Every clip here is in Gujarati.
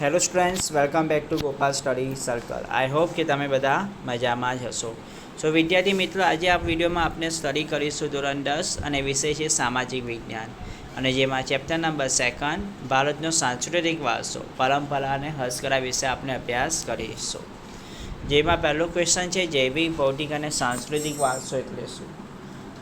Hello students welcome back to Gopal study circle I hope કે તમે બધા મજામાં જ હશો. સો વિદ્યાર્થી મિત્રો, આજે આ વિડીયોમાં આપણે સ્ટડી કરીશું ધોરણ દસ અને વિષય છે સામાજિક વિજ્ઞાન. અને જેમાં ચેપ્ટર નંબર સેકન્ડ ભારતનો સાંસ્કૃતિક વારસો, પરંપરા અને હસ્તકળા વિશે આપણે અભ્યાસ કરીશું. જેમાં પહેલો ક્વેશ્ચન છે જૈવિક, ભૌતિક અને સાંસ્કૃતિક વારસો એટલે શું?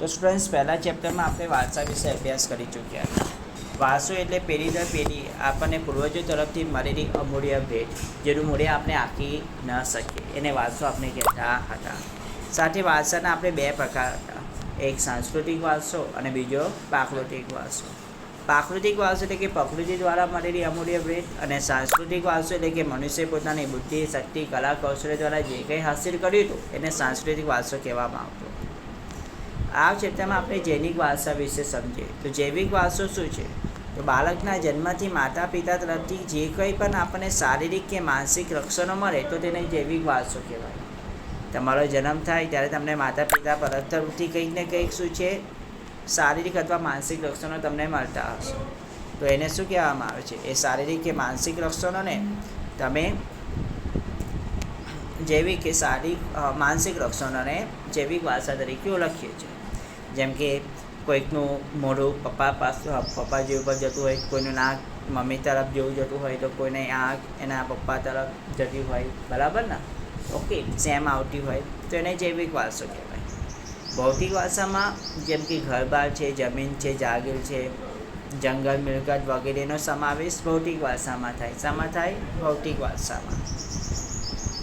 તો સ્ટુડન્ટ્સ પહેલાં ચેપ્ટરમાં આપણે વારસા વિશે અભ્યાસ કરી ચૂક્યા હતા. વારસો એટલે પેઢી દર પેઢી આપણને પૂર્વજો તરફથી મળેલી અમૂલ્ય ભેટ, જેનું મૂલ્ય આપણે આપી ન શકીએ. એને વારસો આપણે કહેતા હતા. સાથે વારસાના આપણે બે પ્રકાર હતા. એક સાંસ્કૃતિક વારસો અને બીજો પ્રાકૃતિક વારસો. પ્રાકૃતિક વારસો એટલે કે પ્રકૃતિ દ્વારા મળેલી અમૂલ્ય ભેટ અને સાંસ્કૃતિક વારસો એટલે કે મનુષ્ય પોતાની બુદ્ધિ, શક્તિ, કલા, કૌશલ્ય દ્વારા જે કંઈ હાસિલ કર્યું હતું, એને સાંસ્કૃતિક વારસો કહેવામાં આવતો. આ ક્ષેત્રમાં આપણે જૈવિક વારસા વિશે સમજીએ. તો જૈવિક વારસો શું છે? તો બાળકના જન્મથી માતા પિતા તરફથી જે કંઈ પણ આપણને શારીરિક કે માનસિક રક્ષણો મળે તો તેને જૈવિક વારસો કહેવાય. તમારો જન્મ થાય ત્યારે તમને માતા પિતા પરત કંઈક ને કંઈક શું છે, શારીરિક અથવા માનસિક રક્ષણો તમને મળતા હશે. તો એને શું કહેવામાં આવે છે? એ શારીરિક કે માનસિક રક્ષણોને તમે જૈવિક કે શારીરિક માનસિક રક્ષણોને જૈવિક વારસા તરીકે ઓળખીએ છીએ. જેમ કે કોઈકનું મોઢું પપ્પા પાસે, પપ્પા જેવું પર જતું હોય, કોઈનું નાક, મમ્મી તરફ જેવું જતું હોય, તો કોઈને આંખ એના પપ્પા તરફ જતી હોય, બરાબર ને? ઓકે સેમ આવતી હોય, તો એને જૈવિક વારસો કહેવાય. ભૌતિક વારસામાં જેમ કે ઘરબાર છે, જમીન છે, જાગીર છે, જંગલ, મિલકત વગેરેનો સમાવેશ ભૌતિક વારસામાં થાય. શામાં થાય? ભૌતિક વારસામાં.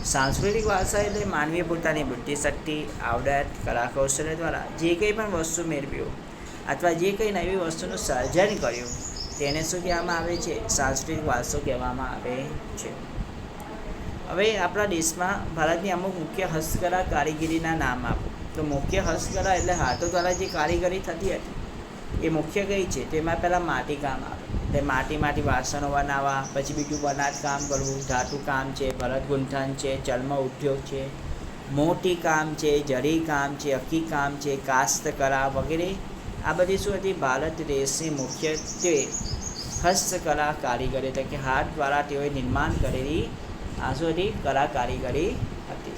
સાંસ્કૃતિક વારસા એટલે માનવીય પોતાની બુદ્ધિશક્તિ, આવડત કલા કૌશલ્ય દ્વારા જે કંઈ પણ વસ્તુ મેળવ્યું અથવા જે કંઈ નવી વસ્તુનું સર્જન કર્યું, તેને શું કહેવામાં આવે છે? સાંસ્કૃતિક વારસો કહેવામાં આવે છે. હવે આપણા દેશમાં ભારતની અમુક મુખ્ય હસ્તકલા કારીગીરીના નામ આપો. તો મુખ્ય હસ્તકલા એટલે હાથો દ્વારા જે કારીગરી થતી હતી, એ મુખ્ય કઈ છે? તેમાં પહેલાં માટીકામ આવે. એટલે માટીમાંથી વાસણો બનાવવા, પછી બીજું બનાજ કામ કરવું. ધાતુ કામ છે, ભરત ગૂંથણ છે, ચર્મ ઉદ્યોગ છે. મોટી કામ છે, જરી કામ છે અક્કી કામ છે કાસ્તકલા વગેરે આ બધી શું હતી? ભારત દેશની મુખ્યત્વે હસ્તકલા કારીગરી એટલે કે હાથ દ્વારા તેઓએ નિર્માણ કરેલી આ શું હતી? કલા કારીગરી હતી.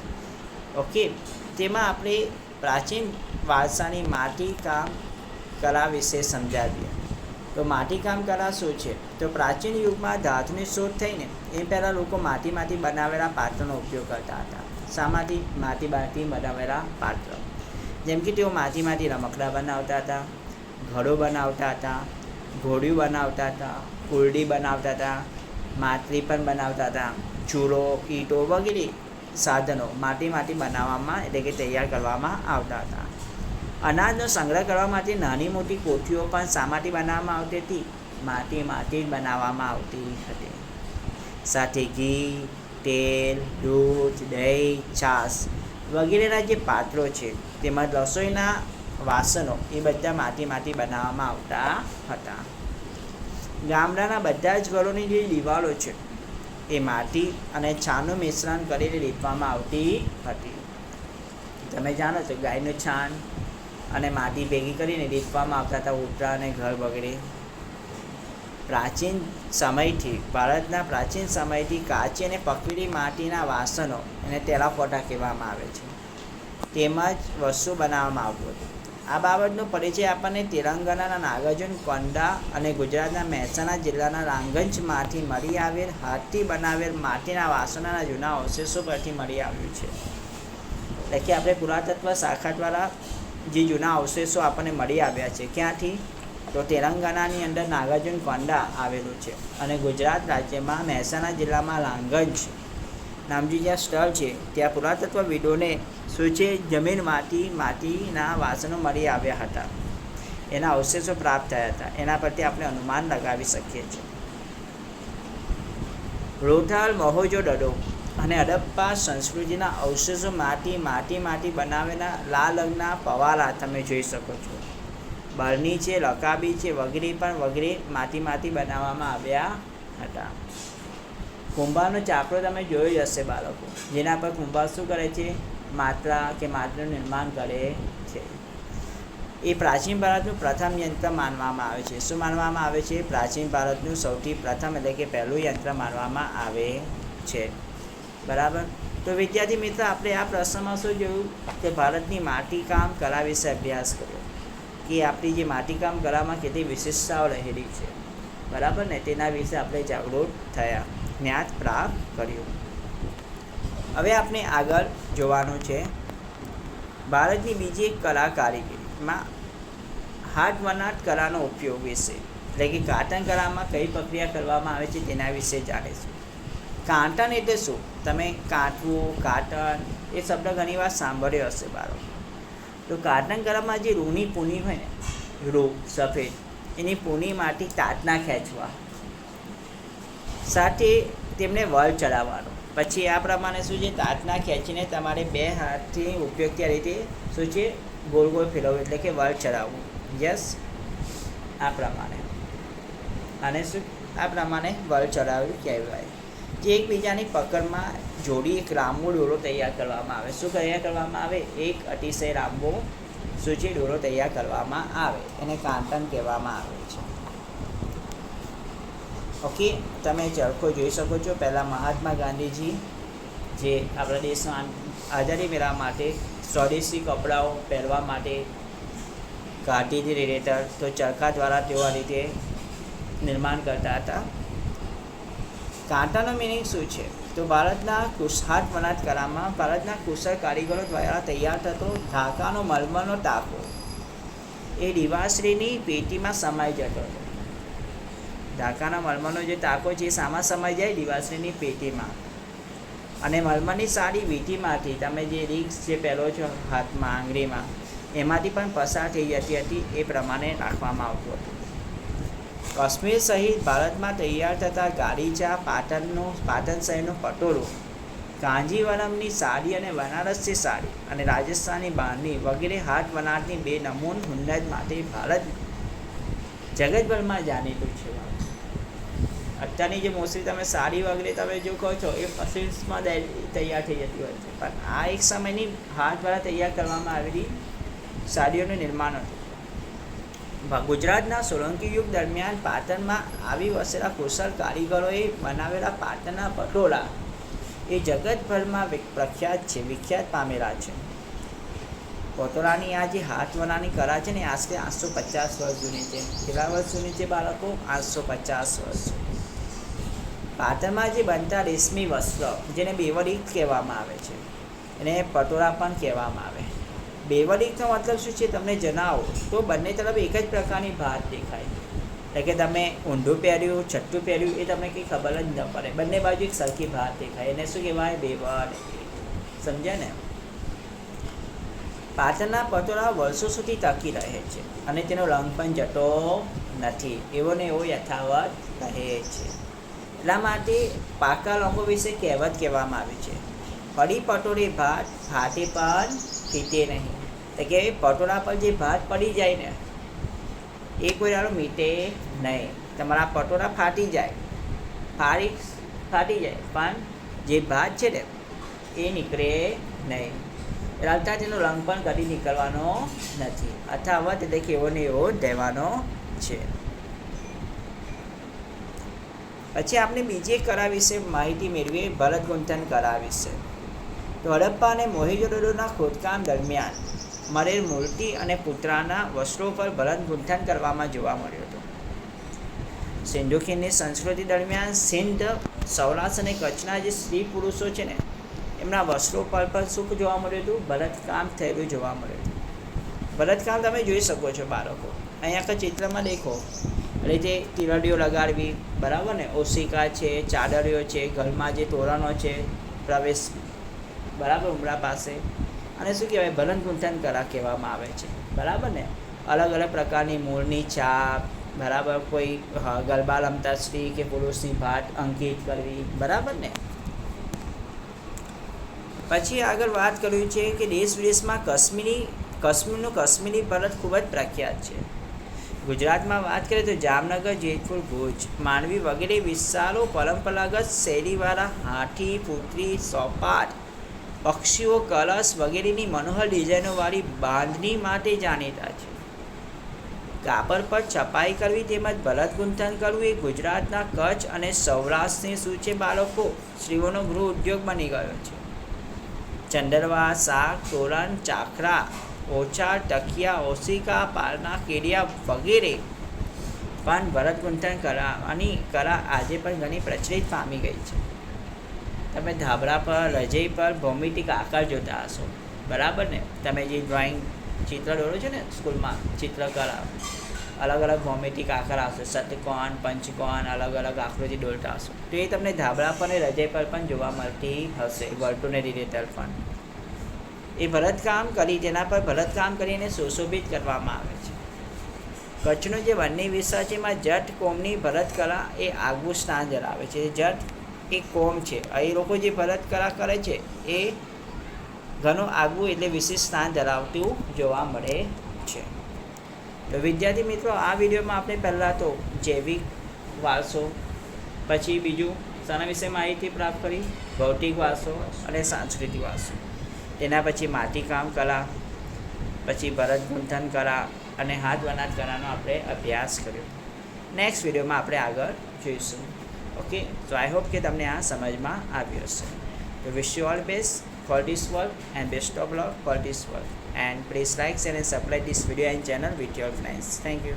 ઓકે, તેમાં આપણે પ્રાચીન વારસાની માટીકામ કલા વિશે સમજાવીએ. તો માટીકામ કલા શું છે? તો પ્રાચીન યુગમાં ધાતુની શોધ થઈને એ પહેલાં લોકો માટીમાંથી બનાવેલા પાત્રનો ઉપયોગ કરતા હતા. શામાંથી માટીમાંથી બનાવેલા પાત્ર? જેમ કે તેઓ માટીમાંથી રમકડા બનાવતા હતા, ઘડો બનાવતા હતા, ઘોડિયું બનાવતા હતા, કુરડી બનાવતા હતા માટલી પણ બનાવતા હતા ચૂલો ઈંટો વગેરે સાધનો માટીમાંથી બનાવવામાં એટલે કે તૈયાર કરવામાં આવતા હતા. અનાજનો સંગ્રહ કરવા માટે નાની મોટી કોઠીઓ પણ શામાંથી બનાવવામાં આવતી હતી? માટીમાંથી જ બનાવવામાં આવતી હતી. સાથે ઘી, તેલ, દૂધ, દહીં, છાશ વગેરેના જે પાત્રો છે તેમજ રસોઈના વાસણો એ બધા માટીમાંથી બનાવવામાં આવતા હતા. ગામડાના બધા જ ઘરોની જે દિવાલો છે, એ માટી અને છાણનું મિશ્રણ કરીને લીપવામાં આવતી હતી. તમે જાણો છો ગાયનું છાણ અને માટી ભેગી કરીને લીપવામાં આવતા હતા ઉટરા અને ઘર વગેરે. પ્રાચીન સમયથી, ભારતના પ્રાચીન સમયથી કાચી અને પકવેલી માટીના વાસણો એને તેરાકોટા કહેવામાં આવે છે. તેમજ વસ્તુ બનાવવામાં આવતું હતું. આ બાબતનો પરિચય આપણને તેલંગાણાના નાગાર્જુન, કોંડા અને ગુજરાતના મહેસાણા જિલ્લાના રાંગંજમાંથી મળી આવેલ, હાથથી બનાવેલ માટીના વાસણોના જૂના અવશેષો પરથી મળી આવ્યું છે. એટલે કે આપણે પુરાતત્વ શાખા દ્વારા જે જૂના અવશેષો આપણને મળી આવ્યા છે. ક્યાંથી? તો તેલંગાણાની અંદર નાગાર્જુન કોંડા આવેલું છે અને ગુજરાત રાજ્યમાં મહેસાણા જિલ્લામાં લાંગંજ નામજી જ્યાં સ્થળ છે, ત્યાં પુરાતત્વવિદોને શું છે જમીનમાંથી માટીના વાસણો મળી આવ્યા હતા. એના અવશેષો પ્રાપ્ત થયા હતા. એના પરથી આપણે અનુમાન લગાવી શકીએ છીએ. રોથાલ મહોજો ડડો અને હડપ્પા સંસ્કૃતિના અવશેષો માટી માટી માટી બનાવેલા લાલ રંગના પવાલા તમે જોઈ શકો છો. બરણી છે, લકાબી છે, વગેરે પણ વગેરે માટીમાંથી બનાવવામાં આવ્યા હતા. કુંભારનો ચાપડો તમે જોયો જ હશે બાળકો. જેના પર કુંભાર શું કરે છે? માત્રા કે માત્રનું નિર્માણ કરે છે. એ પ્રાચીન ભારતનું પ્રથમ યંત્ર માનવામાં આવે છે. શું માનવામાં આવે છે? પ્રાચીન ભારતનું સૌથી પ્રથમ એટલે કે પહેલું યંત્ર માનવામાં આવે છે. બરાબર? તો વિદ્યાર્થી મિત્ર, આપણે આ પ્રશ્નમાં શું જોયું? કે ભારતની માટીકામ કલા વિશે અભ્યાસ કર્યો. કે આપણી જે માટીકામ કલામાં કેટલી વિશેષતાઓ રહેલી છે. બરાબર ને? તેના વિશે આપણે જાગૃત થયા. જ્ઞાત પ્રાપ્ત કર્યું. હવે આપણે આગળ જોવાનું છે. ભારતની બીજી એક કલા કારીગરીમાં હાથ વનાટ કલાનો ઉપયોગ વિશે. એટલે કે કાંટન કલામાં કઈ પ્રક્રિયા કરવામાં આવે છે તેના વિશે જાણીશું કાંટન એટલે શું? તમે કાંટવું કાંટન એ શબ્દ ઘણીવાર સાંભળ્યો હશે બાળકો. તો કાંટન ગળામાં જે રૂની પૂની હોય ને, રૂ, સફેદ, એની પૂનીમાંથી તાતના ખેંચવા. સાથે તેમને વળ ચડાવવાનો. પછી આ પ્રમાણે શું છે, તાતના ખેંચીને તમારે બે હાથથી ઉપયોગ ત્યાં રીતે, શું છે, ગોળ ગોળ ફેરવવું એટલે કે વળ ચડાવવું. યસ, આ પ્રમાણે. અને શું, આ પ્રમાણે વળ ચડાવવું કહેવાય. જે એકબીજાની પકડમાં જોડી એક લાંબો ડોરો તૈયાર કરવામાં આવે. શું તૈયાર કરવામાં આવે? એક અતિશય લાંબો સૂચી ડોરો તૈયાર કરવામાં આવે. એને કાંતન કહેવામાં આવે છે. ઓકે, તમે ચરખો જોઈ શકો છો. પહેલાં મહાત્મા ગાંધીજી જે આપણા દેશમાં આઝાદી મેળવવા માટે સ્વદેશી કપડાઓ પહેરવા માટે કાઢીથી રિલેટર તો ચરખા દ્વારા તેઓ આ રીતે નિર્માણ કરતા હતા. કાંટાનો મિનિંગ શું છે? તો ભારતના કુશહાટ વનાટ કલામાં ભારતના કુશળ કારીગરો દ્વારા તૈયાર થતો ઢાકાનો મલમલનો ટાંકો. એ દિવાશ્રીની પેટીમાં સમાઈ જતો હતો. ઢાકાના મલમલનો જે ટાંકો છે, એ સામાં સમાઈ જાય દિવાશ્રીની પેટીમાં. અને મલમલની સાડી વીંટીમાંથી, તમે જે રિક્સ જે પહેરો છો હાથમાં, આંગળીમાં, એમાંથી પણ પસાર થઈ જતી હતી, એ પ્રમાણે રાખવામાં આવતું હતું. કાશ્મીર સહિત ભારતમાં તૈયાર થતા ગાડીચા પાટણનો, પાટણ શહેરનો પટોળું કાંજીવરમની સાડી અને બનારસી સાડી અને રાજસ્થાની બાંધણી વગેરે હાથ વનાટની બે નમૂન હુન્નત માટે ભારત જગતભરમાં જાણીતું છે. અત્યારની જે મોસ્ટલી તમે સાડી વગેરે તમે જો કહો છો, એ ફસિલ્સમાં તૈયાર થઈ જતી હોય છે. પણ આ એક સમયની હાથ દ્વારા તૈયાર કરવામાં આવેલી સાડીઓનું નિર્માણ હતું. ગુજરાતના સોલંકી યુગ દરમિયાન પાટણમાં આવી વસેલા કુશળ કારીગરોએ બનાવેલા પાટણના પટોળા એ જગતભરમાં પ્રખ્યાત છે, વિખ્યાત પામેલા છે. પટોળાની આ જે હાથ વનાની કળા છે ને આશરે આઠસો પચાસ વર્ષ જૂની છે. કેટલા વર્ષ જૂની છે બાળકો? આઠસો પચાસ વર્ષ. પાટણમાં જે બનતા રેશમી વસ્ત્ર, જેને બેવડી કહેવામાં આવે છે, એને પટોળા પણ કહેવામાં આવે બેવડીકનો મતલબ શું છે તમને જણાવો. તો બંને તરફ એક જ પ્રકારની ભાત દેખાય. એટલે કે તમે ઊંધું પહેર્યું છઠ્ઠું પહેર્યું એ તમને કંઈ ખબર જ ન પડે. બંને બાજુ એક સરખી ભાત દેખાય. એને શું કહેવાય? બેવડ. સમજ્યા ને? પાટણના પટોળા વર્ષો સુધી ટકી રહે છે અને તેનો રંગ પણ જતો નથી. એવો ને એવો યથાવત રહે છે. એટલા માટે પાકા રંગો વિશે કહેવત કહેવામાં આવી છે. ફરી પટોળી ભાત, ભાતે પણ ફીટે નહીં. એટલે કે પટોળા પર જે ભાત પડી જાય ને, એ કોઈ દાડો મીટે નહીં. તમારા પટોળા ફાટી જાય. ફાડી ફાટી જાય. પણ જે ભાત છે ને, એ નીકળે નહીં. રમતા તેનો રંગ પણ કદી નીકળવાનો નથી. અથવા કે એવો ને એવો રહેવાનો છે. પછી આપણે બીજી કળા વિશે માહિતી મેળવીએ, ભરત ગુંથન કળા વિશે. તો હડપ્પા અને મોહેજોદડોના ખોદકામ દરમિયાન મળેલ મૂર્તિ અને પુતળાના વસ્ત્રો પર ભરત ગુંથન કરવામાં જોવા મળ્યું હતું. સિંધુ ખીણની સંસ્કૃતિ દરમિયાન સિંધ, સૌરાષ્ટ્ર અને કચ્છના જે સ્ત્રી પુરુષો છે ને, એમના વસ્ત્રો પર પણ સુખ જોવા મળ્યું હતું, ભરતકામ થયેલું જોવા મળ્યું હતું. ભરતકામ તમે જોઈ શકો છો બાળકો. અહીંયા આગળ ચિત્રમાં દેખો. રીતે તિરડીઓ લગાડવી, બરાબર ને? ઓશિકા છે, ચાદરીઓ છે, ઘરમાં જે તોરણો છે, પ્રવેશ બરાબર ઉમરા પાસે. અને શું કહેવાય? ભલન ગુંથન કલા કહેવામાં આવે છે. બરાબર ને? અલગ અલગ પ્રકારની મૂળની છાપ, બરાબર કોઈ ગરબા રમતા સ્ત્રી કે પુરુષની ભાત અંકિત કરવી, બરાબર ને? પછી આગળ વાત કરવી છે કે દેશ વિદેશમાં કાશ્મીરી, કાશ્મીરનું કાશ્મીરી ભરત ખૂબ જ પ્રખ્યાત છે. ગુજરાતમાં વાત કરીએ તો જામનગર, જેતપુર, ભુજ, માંડવી વગેરે વિસ્તારો પરંપરાગત શૈલીવાળા હાથી, પુત્રી, સોપાટ પક્ષીઓ, કલશ વગેરેની મનોહર ડિઝાઇનોવાળી બાંધણી માટે જાણીતા છે. કાપડ પર છપાઈ કરવી તેમજ ભરત ગુંથન કરવું એ ગુજરાતના કચ્છ અને સૌરાષ્ટ્રની સૂચે બાળકો, સ્ત્રીઓનો ગૃહ ઉદ્યોગ બની ગયો છે. ચંદરવા, શાક, તોરણ, ચાખરા ઓછા ટકિયા, ઓશિકા પારના કેડિયા વગેરે. પણ ભરત ગુંથન કરાની કળા આજે પણ ઘણી પ્રચલિત પામી ગઈ છે. તમે ધાબળા પર રજય પર ભૌમિતિક આકાર જોતા હશો. બરાબર ને? તમે જે ડ્રોઈંગ ચિત્ર દોરો છો ને, સ્કૂલમાં ચિત્રકળા અલગ અલગ ભૌમિતિક આકાર આવશે. સતકોણ, પંચકોણ, અલગ અલગ આકૃતિ દોરતા હશો. તો એ તમને ધાબળા પર અને રજય પર પણ જોવા મળતી હશે, વર્તુળને રિલેટેડ પણ એ ભરતકામ કરી, તેના પર ભરતકામ કરીને સુશોભિત કરવામાં આવે છે. કચ્છનો જે વન્ય વિસ્તાર છે એમાં જટ કોમની ભરતકલા એ આગવું સ્થાન ધરાવે છે. જટ એ કોમ છે. એ લોકો જે ભરત કળા કરે છે, એ ઘણું આગવું એટલે વિશેષ સ્થાન ધરાવતું જોવા મળે છે. તો વિદ્યાર્થી મિત્રો, આ વિડીયોમાં આપણે પહેલાં તો જૈવિક વારસો, પછી બીજું શાના વિશે માહિતી પ્રાપ્ત કરી, ભૌતિક વારસો અને સાંસ્કૃતિક વારસો. તેના પછી માટીકામ કલા, પછી ભરત ગૂંથણ કલા અને હાથ બનાટ કલાનો આપણે અભ્યાસ કર્યો. નેક્સ્ટ વિડીયોમાં આપણે આગળ જોઈશું. ઓકે તો આઈ હોપ કે તમને આ સમજમાં આવ્યું હશે તો wish you all best this work and best of luck for this work and please like share and subscribe this video and channel with your friends thank you